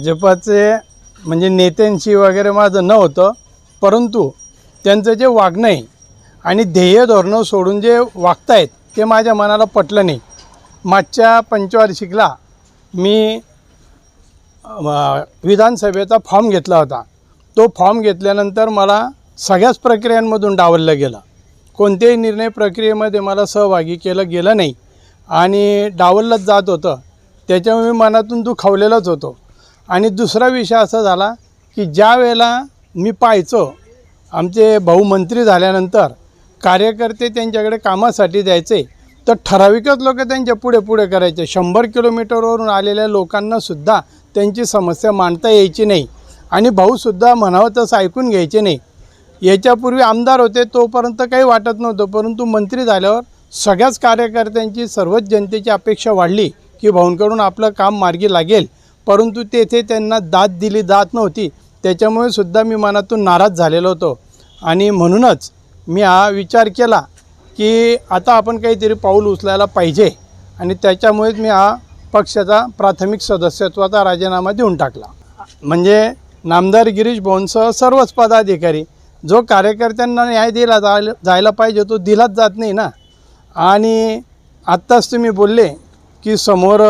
भाजपाचे म्हणजे नेत्यांशी वगैरे माझं नव्हतं परंतु त्यांचं जे वागणं आहे आणि ध्येय धोरणं सोडून जे वागतायत ते माझ्या मनाला पटलं नाही. मागच्या पंचवार्षिकला मी विधानसभेचा फॉर्म घेतला होता. तो फॉर्म घेतल्यानंतर मला सगळ्याच प्रक्रियांमधून डावललं गेलं. कोणत्याही निर्णय प्रक्रियेमध्ये मला सहभागी केलं गेलं नाही. आणि डावललंच जात होतं. त्याच्यामुळे मी मनातून दुखावलेलाच होतो. आणि दुसरा विषय असा झाला की ज्या वेळेला मी पाहायचो आमचे भाऊ मंत्री झाल्यानंतर कार्यकर्ते त्यांच्याकडे कामासाठी द्यायचे तर ठराविकच लोक त्यांच्या पुढे पुढे करायचे. शंभर किलोमीटरवरून आलेल्या लोकांनासुद्धा त्यांची समस्या मांडता यायची नाही. आणि भाऊसुद्धा म्हणावं तसं ऐकून घ्यायचे नाही. याच्यापूर्वी आमदार होते तोपर्यंत काही वाटत नव्हतं परंतु मंत्री झाल्यावर सगळ्याच कार्यकर्त्यांची सर्वच जनतेची अपेक्षा वाढली की भाऊंकडून आपलं काम मार्गी लागेल. परंतु तेथे त्यांना दाद दिली जात नव्हती. त्याच्यामुळे सुद्धा मी मनातून नाराज झालेलो होतो. आणि म्हणूनच मी हा विचार केला की आता आपण काहीतरी पाऊल उचलायला पाहिजे. आणि त्याच्यामुळेच मी हा पक्षाचा प्राथमिक सदस्यत्वाचा राजीनामा देऊन टाकला. म्हणजे नामदार गिरीश भाऊंसह सर्वच पदाधिकारी जो कार्यकर्त्यांना न्याय दिला जायला जायला पाहिजे तो दिलाच जात नाही ना. आणि आत्ताच तुम्ही बोलले की समोर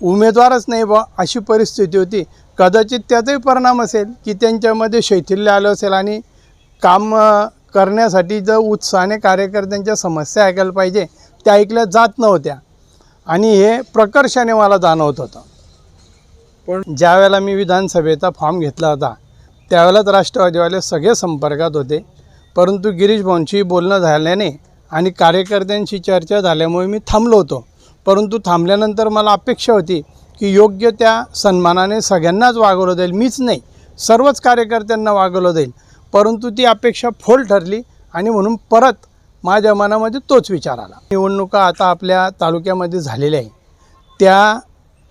उमेदवारच नाही बा अशी परिस्थिती होती. कदाचित त्याचाही परिणाम असेल की त्यांच्यामध्ये शैथिल्य आलं असेल आणि काम करण्यासाठी जर उत्साहाने कार्यकर्त्यांच्या समस्या ऐकायला पाहिजे त्या ऐकल्या जात नव्हत्या. आणि हे प्रकर्षाने मला जाणवत होतं. पण ज्या वेळेला मी विधानसभेचा फॉर्म घेतला होता त्यावेळेलाच राष्ट्रवादीवाले सगळे संपर्कात होते. परंतु गिरीश भाऊंशी बोलणं झाल्याने आणि कार्यकर्त्यांशी चर्चा झाल्यामुळे मी थांबलो होतो. परंतु थांबल्यानंतर मला अपेक्षा होती की योग्य त्या सन्मानाने सगळ्यांनाच वागवलं जाईल. मीच नाही सर्वच कार्यकर्त्यांना वागवलं जाईल. परंतु ती अपेक्षा फोल ठरली आणि म्हणून परत माझ्या मनामध्ये तोच विचार आला. निवडणुका आता आपल्या तालुक्यामध्ये झालेल्या आहे त्या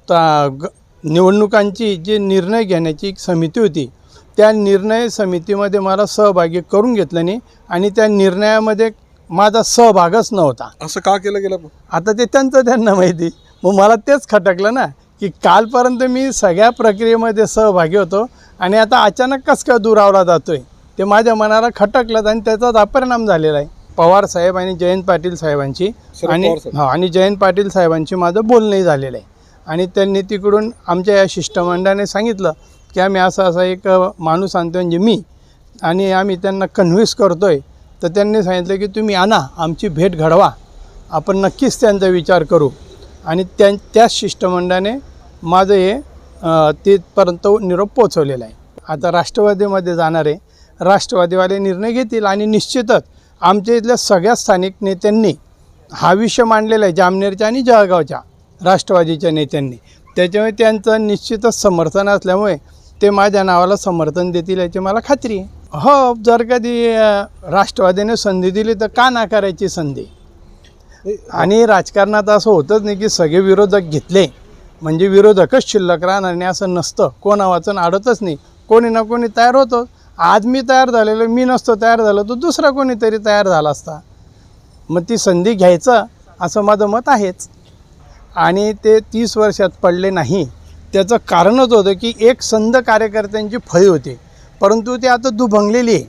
ता ग निवडणुकांची जी निर्णय घेण्याची एक समिती होती त्या निर्णय समितीमध्ये मला सहभागी करून घेतल्याने आणि त्या निर्णयामध्ये माझा सहभागच नव्हता. असं का केलं गेलं आता ते त्यांचं त्यांना माहिती. मग मला तेच खटकलं ना की कालपर्यंत मी सगळ्या प्रक्रियेमध्ये सहभागी होतो आणि आता अचानक कसं काय दुरावला जातोय? ते माझ्या मनाला खटकलं आणि त्याचा अपरिणाम झालेला आहे. पवार साहेब आणि जयंत पाटील साहेबांची आणि. हा आणि जयंत पाटील साहेबांची माझं बोलणंही झालेलं आहे. आणि त्यांनी तिकडून आमच्या या शिष्टमंडळाने सांगितलं की आम्ही असा असा एक माणूस आणतो म्हणजे मी. आणि आम्ही त्यांना कन्व्हिन्स करतो आहे तर त्यांनी सांगितलं की तुम्ही आणा आमची भेट घडवा. आपण नक्कीच त्यांचा विचार करू. आणि त्या त्याच शिष्टमंडळाने माझं हे तिथपर्यंत निरोप पोचवलेला आहे. आता राष्ट्रवादीमध्ये जाणारे राष्ट्रवादीवाले निर्णय घेतील आणि निश्चितच आमच्या इथल्या सगळ्या स्थानिक नेत्यांनी हा विषय मांडलेला आहे जामनेरच्या आणि जळगावच्या राष्ट्रवादीच्या नेत्यांनी. त्याच्यामुळे त्यांचं निश्चितच समर्थन असल्यामुळे ते माझ्या नावाला समर्थन देतील याची मला खात्री आहे. हो जर कधी राष्ट्रवादीने संधी दिली तर का नाकारायची संधी? आणि राजकारणात असं होतच नाही की सगळे विरोधक घेतले म्हणजे विरोधकच शिल्लक राहणार आणि असं नसतं. कोणा वाचन आडतच नाही. कोणी ना कोणी तयार होतो. आज मी तयार झालेलो मी नसतो तयार झालो तर दुसरा कोणीतरी तयार झाला असता. मग ती संधी घ्यायचं असं माझं मत आहेच. आणि ते तीस वर्षात पडले नाही. त्याचं कारणच होतं की एक संध कार्यकर्त्यांची फळी होती. परंतु ती आता दुभंगलेली आहे.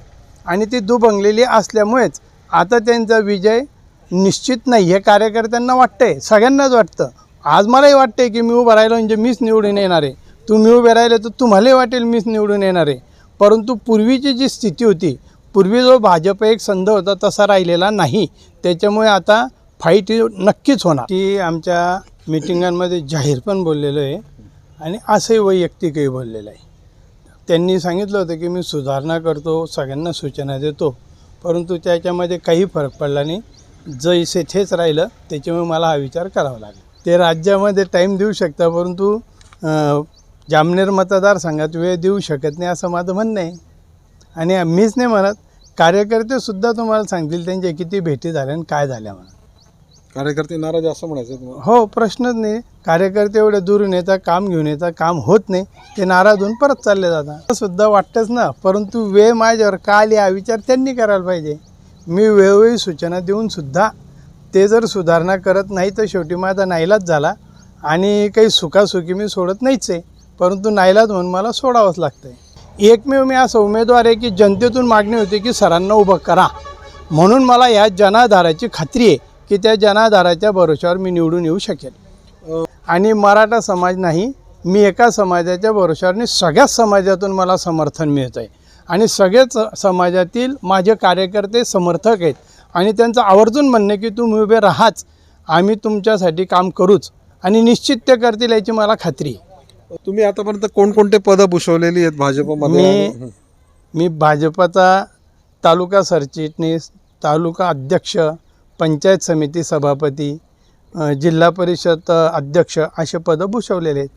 आणि ती दुभंगलेली असल्यामुळेच आता त्यांचा विजय निश्चित नाही हे कार्यकर्त्यांना वाटतंय. सगळ्यांनाच वाटतं. आज मलाही वाटतंय की मी उभं राहिलो म्हणजे मीच निवडून येणार आहे. तुम्ही उभे राहिले तर तुम्हालाही वाटेल मीच निवडून येणार आहे. परंतु पूर्वीची जी स्थिती होती पूर्वी जो भाजप एक संध होता तसा राहिलेला नाही. त्याच्यामुळे आता फाईट नक्कीच होणार. ती आमच्या मिटिंगांमध्ये जाहीर पण बोललेलो आहे. आणि असंही वैयक्तिकही बोललेलं आहे. त्यांनी सांगितलं होतं की मी सुधारणा करतो सगळ्यांना सूचना देतो परंतु त्याच्यामध्ये काही फरक पडला नाही. जैसे थेच राहिलं त्याच्यामुळे मला हा विचार करावा लागला. ते राज्यामध्ये टाईम देऊ शकता परंतु जामनेर मतदारसंघात वेळ देऊ शकत नाही असं माझं म्हणणं आहे. आणि मीच नाही म्हणत कार्यकर्तेसुद्धा तुम्हाला सांगतील त्यांच्या किती भेटी झाल्या आणि काय झाल्या म्हणून. कार्यकर्ते नाराज असं म्हणायचं तुम्हाला? हो प्रश्नच नाही. कार्यकर्ते एवढे दुरून येतात काम घेऊन येतात काम होत नाही. ते नाराज होऊन परत चालले जातात. सुद्धा वाटतंच ना. परंतु वेळ माझ्यावर का आली? हा विचार त्यांनी करायला पाहिजे. मी वेळोवेळी सूचना देऊन सुद्धा ते जर सुधारणा करत नाही तर शेवटी माझा नाईलाज झाला. आणि काही सुखासुखी मी सोडत नाहीच आहे. परंतु नाईलाज म्हणून मला सोडावंच लागतं आहे एकमेव मी असा उमेदवार आहे की जनतेतून मागणी होती की सरांना उभं करा. म्हणून मला या जनाधाराची खात्री आहे. की त्या जनाधाराच्या भरोश्यावर मी निवडून येऊ शकेल आणि मराठा समाज नाही मी एका समाजाच्या भरोश्यावर सगळ्याच समाजातून मला समर्थन मिळतं आहे आणि सगळेच समाजातील माझे कार्यकर्ते समर्थक आहेत आणि त्यांचं आवर्जून म्हणणं की तुम्ही उभे राहाच आम्ही तुमच्यासाठी काम करूच आणि निश्चित ते करतील याची मला खात्री तुम्ही आतापर्यंत कोणकोणते पदं भूषवलेली आहेत भाजपमध्ये? मी मी भाजपचा तालुका सरचिटणीस तालुका अध्यक्ष पंचायत समिती सभापती जिल्हा परिषद अध्यक्ष असे पदं भूषवलेले आहेत.